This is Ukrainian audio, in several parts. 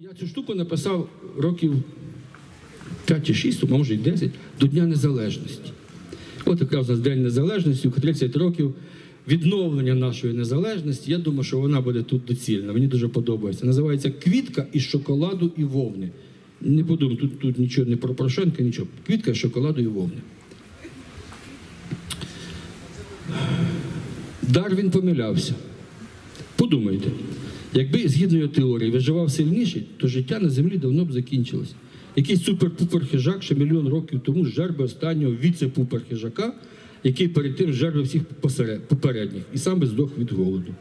Я цю штуку написав років 5 чи 6, а може й 10, до Дня Незалежності. От якраз у нас День Незалежності, 30 років відновлення нашої незалежності. Я думаю, що вона буде тут доцільна. Мені дуже подобається. Називається Квітка із шоколаду і вовни. Не подумай, тут, тут нічого не про Порошенка, нічого. Квітка із шоколаду і вовни. Дарвін помилявся. Подумайте, якби згідно його теорії виживав сильніший, то життя на землі давно б закінчилось. Якийсь супер-пупер хижак ще мільйон років тому зжер би останнього віце-пупер хижака, який перед тим зжер би всіх попередніх і сам би здох від голоду.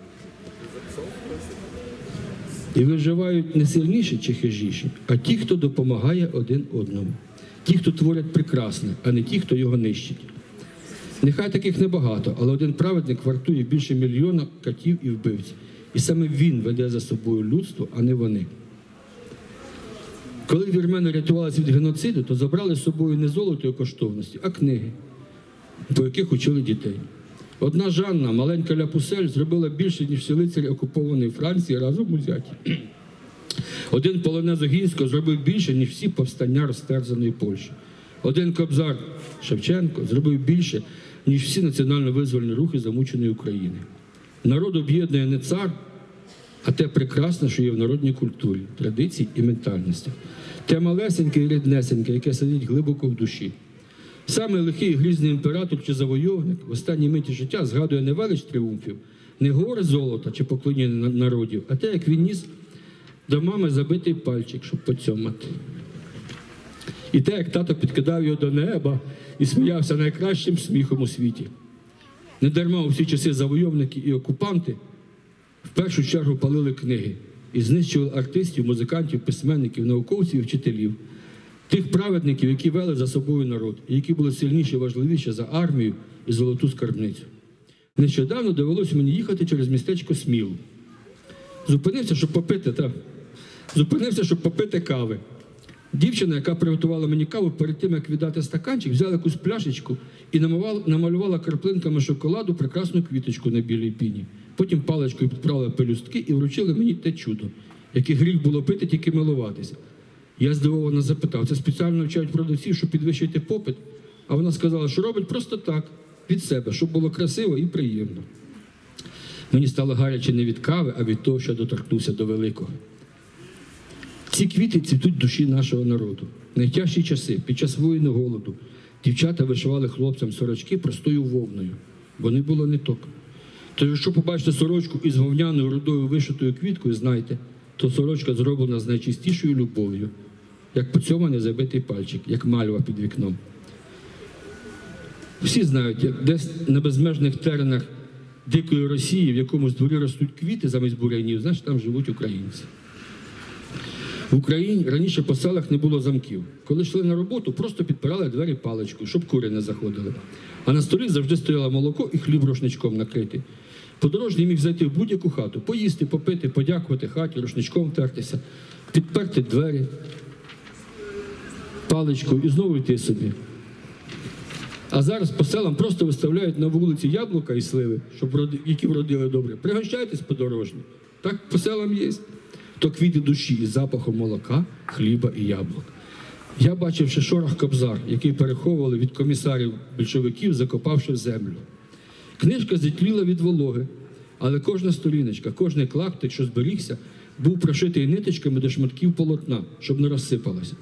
І виживають не сильніші чи хижіші, а ті, хто допомагає один одному. Ті, хто творять прекрасне, а не ті, хто його нищить. Нехай таких небагато, але один праведник вартує більше мільйона катів і вбивців. І саме він веде за собою людство, а не вони. Коли вірмени рятувалися від геноциду, то забрали з собою не золото і коштовності, а книги, по яких учили дітей. Одна Жанна, маленька ляпусель, зробила більше, ніж всі лицарі окупованої Франції разом узяті. Один полонез Огінського зробив більше, ніж всі повстання розтерзаної Польщі. Один кобзар Шевченко зробив більше, ніж всі національно-визвольні рухи замученої України. Народ об'єднує не цар, а те прекрасне, що є в народній культурі, традиції і ментальності. Те малесеньке і ріднесеньке, яке сидить глибоко в душі. Саме лихий грізний імператор чи завойовник в останній миті життя згадує не велич тріумфів, не гори золота чи поклоніння народів, а те, як він ніс до мами забитий пальчик, щоб поцьомати. І те, як тато підкидав його до неба і сміявся найкращим сміхом у світі. Не дарма у всі часи завойовники і окупанти в першу чергу палили книги і знищували артистів, музикантів, письменників, науковців і вчителів, тих праведників, які вели за собою народ, і які були сильніші і важливіші за армію і золоту скарбницю. Нещодавно довелося мені їхати через містечко Смілу. Зупинився, щоб попити, та, зупинився, щоб попити кави. Дівчина, яка приготувала мені каву, перед тим, як віддати стаканчик, взяла якусь пляшечку і намалювала, краплинками шоколаду прекрасну квіточку на білій піні. Потім паличкою підправила пелюстки і вручила мені те чудо, яке гріх було пити, тільки милуватися. Я здивовано запитав, це спеціально навчають продавців, щоб підвищити попит. А вона сказала, що робить просто так, від себе, щоб було красиво і приємно. Мені стало гаряче не від кави, а від того, що доторкнувся до великого. Ці квіти цвітуть душі нашого народу. Найтяжчі часи, під час воїни голоду, дівчата вишивали хлопцям сорочки простою вовною, бо не було ниток. Тож, якщо побачите сорочку із вовняною рудою вишитою квіткою, знайте, то сорочка зроблена з найчистішою любов'ю, як поцьоманий забитий пальчик, як мальва під вікном. Всі знають, як десь на безмежних теренах дикої Росії, в якомусь дворі ростуть квіти замість бурянів, значить там живуть українці. В Україні раніше по селах не було замків. Коли йшли на роботу, просто підпирали двері паличкою, щоб кури не заходили. А на столі завжди стояло молоко і хліб рушничком накритий. Подорожній міг зайти в будь-яку хату, поїсти, попити, подякувати хаті, рушничком втертися, підперти двері паличкою і знову йти собі. А зараз по селам просто виставляють на вулиці яблука і сливи, щоб які вродили добре. Пригощайтесь подорожні. Так по селам є. То квіти душі із запахом молока, хліба і яблук. Я бачив ще шорох кобзар, який переховували від комісарів більшовиків, закопавши в землю. Книжка зітліла від вологи, але кожна сторіночка, кожний клаптик, що зберігся, був прошитий ниточками до шматків полотна, щоб не розсипалося.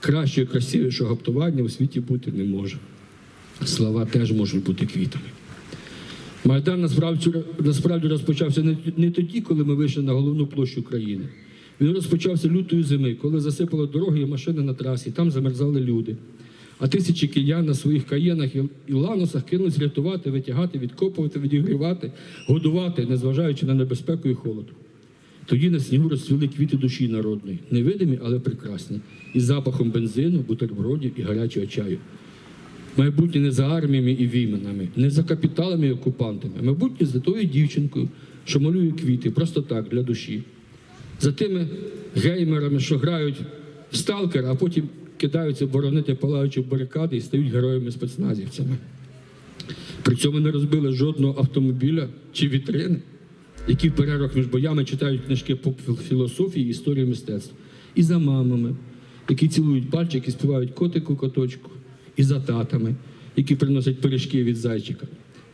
Кращого, красивішого гаптування у світі бути не може. Слова теж можуть бути квітами. Майдан насправді, насправді розпочався не, тоді, коли ми вийшли на головну площу країни. Він розпочався лютої зими, коли засипало дороги і машини на трасі, там замерзали люди. А тисячі киян на своїх каєнах і ланосах кинулись рятувати, витягати, відкопувати, відігрівати, годувати, незважаючи на небезпеку і холод. Тоді на снігу розцвіли квіти душі народної, невидимі, але прекрасні, із запахом бензину, бутербродів і гарячого чаю. Майбутнє не за арміями і війнами, не за капіталами і окупантами, а майбутнє за тою дівчинкою, що малює квіти просто так для душі. За тими геймерами, що грають в сталкер, а потім кидаються боронити палаючі барикади і стають героями спецназівцями. При цьому не розбили жодного автомобіля чи вітрини, які в перервах між боями читають книжки по філософії історії мистецтва. і за мамами, які цілують пальчик і співають котику коточку, і за татами, які приносять пиріжки від зайчика.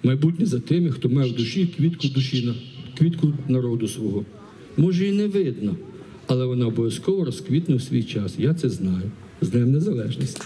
Майбутнє за тими, хто має в душі квітку душі, квітку народу свого. Може, і не видно, але вона обов'язково розквітне у свій час. Я це знаю. З Днем Незалежності.